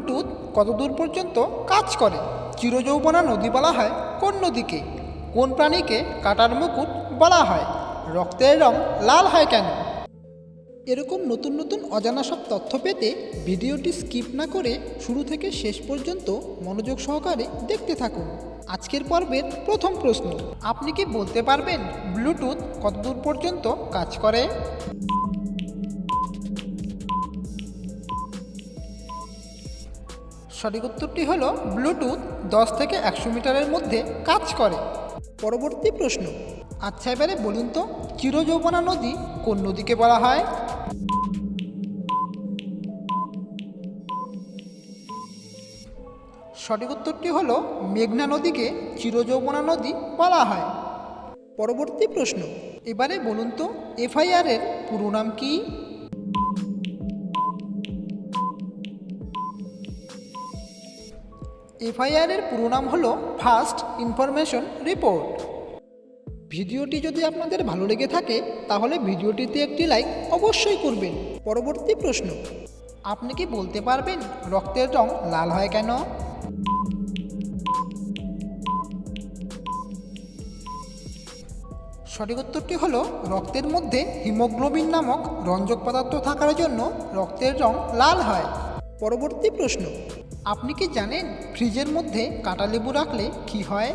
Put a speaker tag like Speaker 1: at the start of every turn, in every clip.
Speaker 1: Bluetooth কত দূর পর্যন্ত কাজ করে? চিরযৌবনা নদী বলা হয় কোন নদীকে? কোন প্রাণীকে কাটার মুকুট বলা হয়? রক্তের রং লাল হয় কেন? এরকম নতুন নতুন অজানা সব তথ্য পেতে ভিডিওটি স্কিপ না করে শুরু থেকে শেষ পর্যন্ত মনোযোগ সহকারে দেখতে থাকুন। আজকের পর্বের প্রথম প্রশ্ন, আপনি কি বলতে পারবেন ব্লুটুথ কতদূর পর্যন্ত কাজ করে? সঠিক উত্তরটি হলো ব্লুটুথ, দশ থেকে একশো মিটারের মধ্যে কাজ করে। পরবর্তী প্রশ্ন আচ্ছা এবারে বলুন তো, চিরযৌবনা নদী কোন নদীকে বলা হয়? সঠিক উত্তরটি হলো মেঘনা নদীকে চিরযৌবনা নদী বলা হয়। পরবর্তী প্রশ্ন, এবারে বলুন তো, এফআইআর এর পুরো নাম কি? এফআইআর এর পুরো নাম হলো ফার্স্ট ইনফরমেশন রিপোর্ট। ভিডিওটি যদি আপনাদের ভালো লেগে থাকে, তাহলে ভিডিওটিতে একটি লাইক অবশ্যই করবেন। পরবর্তী প্রশ্ন, আপনি কি বলতে পারবেন রক্তের রং লাল হয় কেন? সঠিক উত্তরটি হল রক্তের মধ্যে হিমোগ্লোবিন নামক রঞ্জক পদার্থ থাকার জন্য রক্তের রং লাল হয়। পরবর্তী প্রশ্ন আপনি কি জানেন ফ্রিজের মধ্যে কাঁটা লেবু রাখলে কি হয়?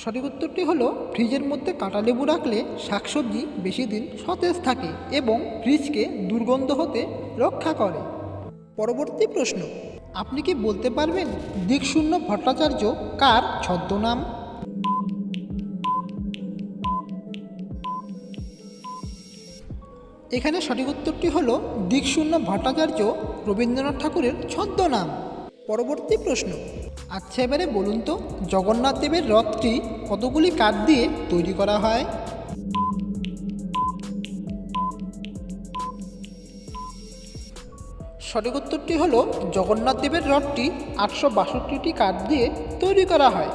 Speaker 1: সঠিক উত্তরটি হলো, ফ্রিজের মধ্যে কাঁটা লেবু রাখলে শাকসবজি বেশি দিন সতেজ থাকে এবং ফ্রিজকে দুর্গন্ধ হতে রক্ষা করে। পরবর্তী প্রশ্ন, আপনি কি বলতে পারবেন দিকশূন্য ভট্টাচার্য কার ছদ্মনাম? এখানে সঠিক উত্তরটি হল দিকশূন্য ভট্টাচার্য রবীন্দ্রনাথ ঠাকুরের ছদ্মনাম। পরবর্তী প্রশ্ন আচ্ছা এবারে বলুন তো, জগন্নাথ দেবের রথটি কতগুলি কাঠ দিয়ে তৈরি করা হয়? সঠিক উত্তরটি হল, জগন্নাথ দেবের রথটি আটশো বাষট্টিটি কাঠ দিয়ে তৈরি করা হয়।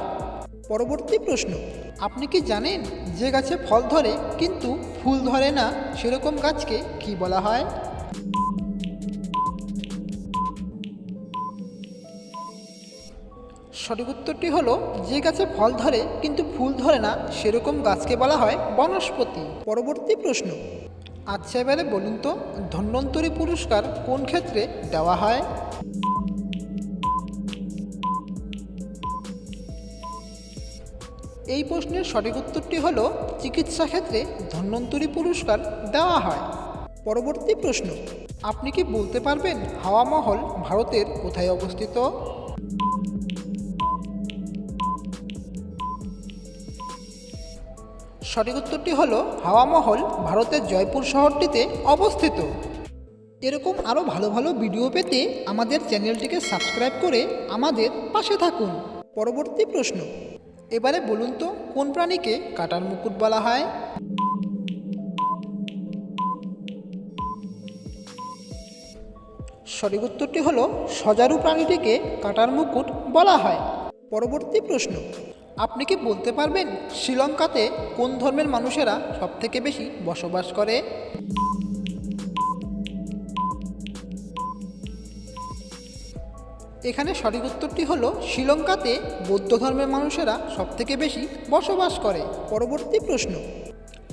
Speaker 1: পরবর্তী প্রশ্ন। আপনি কি জানেন যে গাছে ফল ধরে কিন্তু ফুল ধরে না সেরকম গাছকে কি বলা হয়? সঠিক উত্তরটি হলো, যে গাছে ফল ধরে কিন্তু ফুল ধরে না সেরকম গাছকে বলা হয় বনস্পতি। পরবর্তী প্রশ্ন আচ্ছা এবারে বলুন তো, ধন্বন্তরী পুরস্কার কোন ক্ষেত্রে দেওয়া হয়? এই প্রশ্নের সঠিক উত্তরটি হলো, চিকিৎসা ক্ষেত্রে ধন্বন্তরী পুরস্কার দেওয়া হয়। পরবর্তী প্রশ্ন, আপনি কি বলতে পারবেন হাওয়া মহল ভারতের কোথায় অবস্থিত? সঠিক উত্তরটি হল, হাওয়া মহল ভারতের জয়পুর শহরটিতে অবস্থিত। এরকম আরও ভালো ভালো ভিডিও পেতে আমাদের চ্যানেলটিকে সাবস্ক্রাইব করে আমাদের পাশে থাকুন। পরবর্তী প্রশ্ন এবারে বলুন তো, কোন প্রাণীকে কাটার মুকুট বলা হয়? সঠিক উত্তরটি হলো, সজারু প্রাণীটিকে কাটার মুকুট বলা হয়। পরবর্তী প্রশ্ন, আপনি কি বলতে পারবেন শ্রীলঙ্কাতে কোন ধর্মের মানুষেরা সবথেকে বেশি বসবাস করে? এখানে সঠিক উত্তরটি হলো, শ্রীলঙ্কাতে বৌদ্ধ ধর্মের মানুষেরা সবথেকে বেশি বসবাস করে। পরবর্তী প্রশ্ন,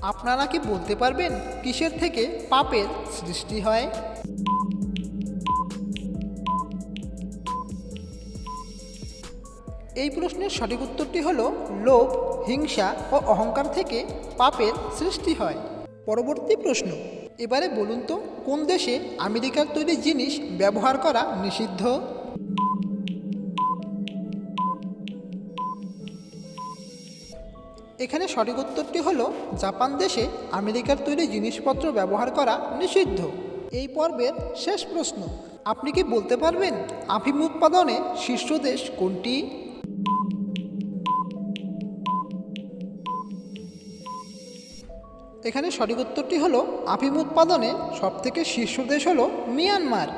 Speaker 1: আপনারা কি বলতে পারবেন কিসের থেকে পাপের সৃষ্টি হয়? এই প্রশ্নের সঠিক উত্তরটি হল, লোভ, হিংসা ও অহংকার থেকে পাপের সৃষ্টি হয়। পরবর্তী প্রশ্ন, এবারে বলুন তো, কোন দেশে আমেরিকার তৈরি জিনিস ব্যবহার করা নিষিদ্ধ? এখানে সঠিক উত্তরটি হল জাপান দেশে আমেরিকার তৈরি জিনিসপত্র ব্যবহার করা নিষিদ্ধ। এই পর্বের শেষ প্রশ্ন, আপনি কি বলতে পারবেন আফিম উৎপাদনে শীর্ষ দেশ কোনটি? এখানে সঠিক উত্তরটি হলো আফিম উৎপাদনে সবথেকে শীর্ষ দেশ হলো মিয়ানমার।